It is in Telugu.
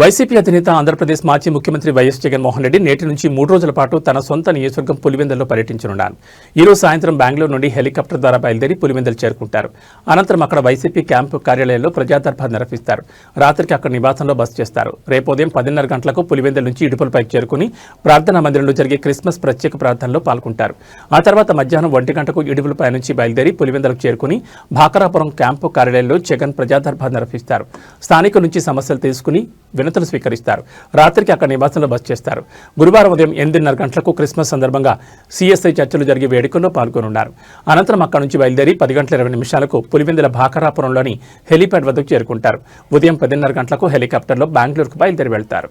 వైసీపీ అధినేత ఆంధ్రప్రదేశ్ మాజీ ముఖ్యమంత్రి వైఎస్ జగన్మోహన్ రెడ్డి నేటి నుంచి మూడు రోజుల పాటు తన సొంత నియోజకవర్గం పులివెందుల్లో పర్యటించనున్నారు. ఈ రోజు సాయంత్రం బెంగళూరు నుండి హెలికాప్టర్ ద్వారా బయలుదేరి పులివెందులు చేరుకుంటారు. అనంతరం అక్కడ వైసీపీ క్యాంపు కార్యాలయంలో ప్రజాదర్బార్ నిర్వహిస్తారు. రాత్రికి అక్కడ నివాసంలో బస చేస్తారు. రేపు ఉదయం పదిన్నర గంటలకు పులివెందుల నుంచి ఇడుపులపైకి చేరుకుని ప్రార్థనా మందిరంలో జరిగే క్రిస్మస్ ప్రత్యేక ప్రార్థనలో పాల్గొంటారు. ఆ తర్వాత మధ్యాహ్నం ఒంటి గంటకు ఇడుపులపై నుంచి బయలుదేరి పులివెందులకు చేరుకుని భాకరాపురం క్యాంపు కార్యాలయంలో జగన్ ప్రజాదర్బార్ నిర్వహిస్తారు. స్థానికుల నుంచి సమస్యలు తీసుకుని వినతులు స్వీకరిస్తారు. రాత్రికి అక్కడ నివాసంలో బస చేస్తారు. గురువారం ఉదయం ఎనిమిదిన్నర గంటలకు క్రిస్మస్ సందర్భంగా సిఎస్ఐ చర్చలు జరిగే వేడుకల్లో పాల్గొనున్నారు. అనంతరం అక్కడి నుంచి బయలుదేరి పది గంటల ఇరవై నిమిషాలకు పులివెందుల భాకరాపురంలోని హెలీప్యాడ్ వద్దకు చేరుకుంటారు. ఉదయం పదిన్నర గంటలకు హెలికాప్టర్లో బెంగళూరుకు బయలుదేరి వెళ్తారు.